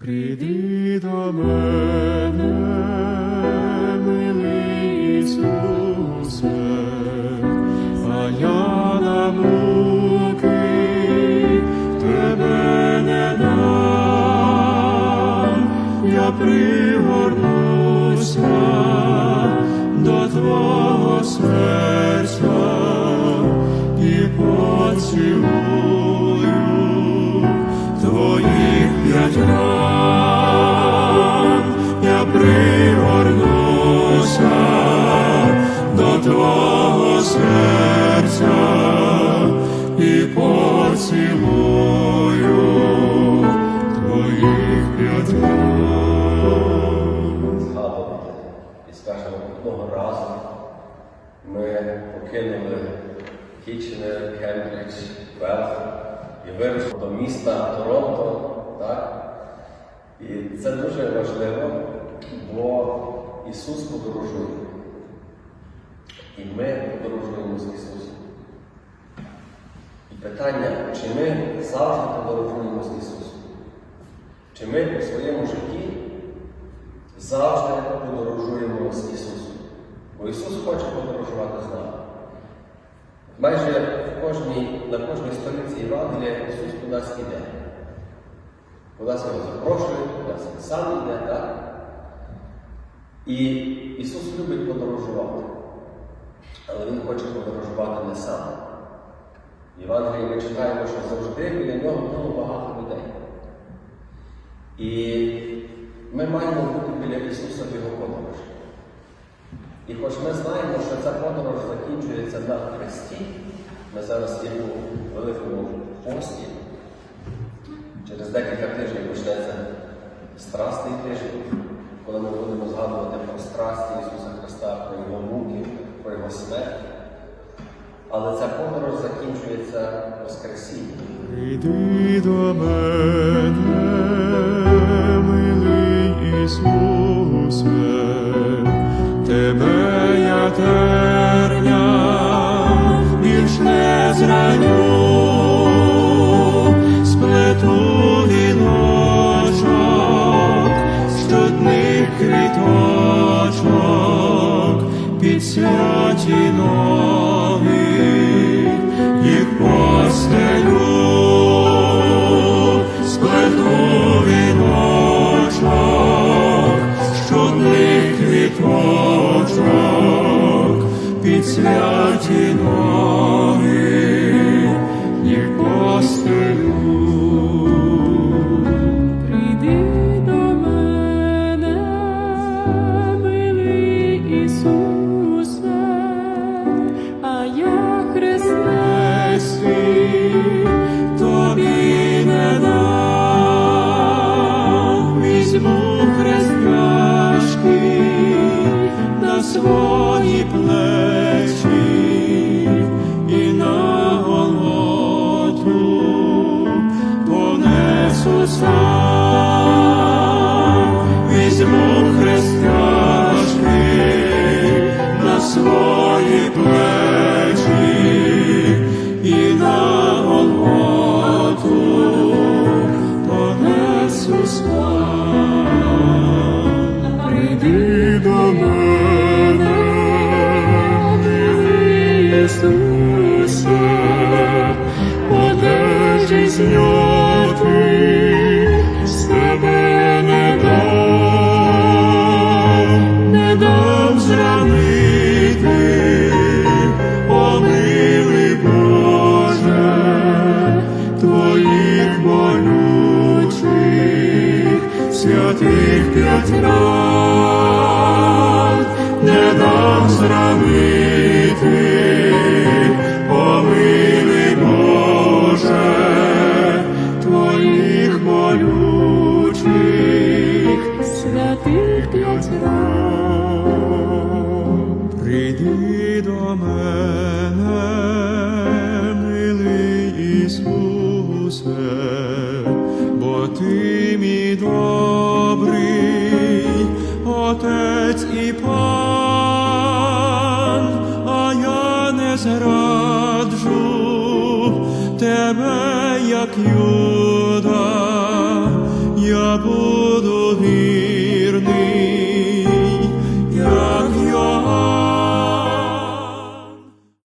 Прийди до мене, милий Ісусе, а я на муки тебе не дам, я пригорнуся до твого серця і поцілую твоїх п'ять І скажемо, одного разу ми покинули Кіченер, Кембридж, Велф і вирушили до міста Торонто. Так? І це дуже важливо, бо Ісус подорожує. І ми подорожуємо з Ісусом. І питання, чи ми завжди подорожуємо з Ісусом? Чи ми у своєму житті завжди подорожуємо з Ісусом. Бо Ісус хоче подорожувати з нами. Майже в кожній, на кожній сторінці Євангелія Ісус кудись іде. Кудись його запрошує, кудись він сам йде, так? І Ісус любить подорожувати. Але Він хоче подорожувати не сам. В Євангелії ми читаємо, що завжди біля нього було багато людей. І ми маємо бути біля Ісуса в Його подорожі. І хоч ми знаємо, що ця подорож закінчується на Христі, ми зараз є у Великому пості. Через декілька тижнів почнеться страстний тиждень, коли ми будемо згадувати про страсті Ісуса Христа, про Його муки, про Його смерть. Але ця подорож закінчується Воскресінням. Прийди до мене, зраню, сплету віночок, з чудних квіточок, під святі нові, їх постелю, сплету віночок, з чудних квіточок, під святі нові, святих п'ять рад, не дам зранити, зраджу тебе, як юда, я буду вірити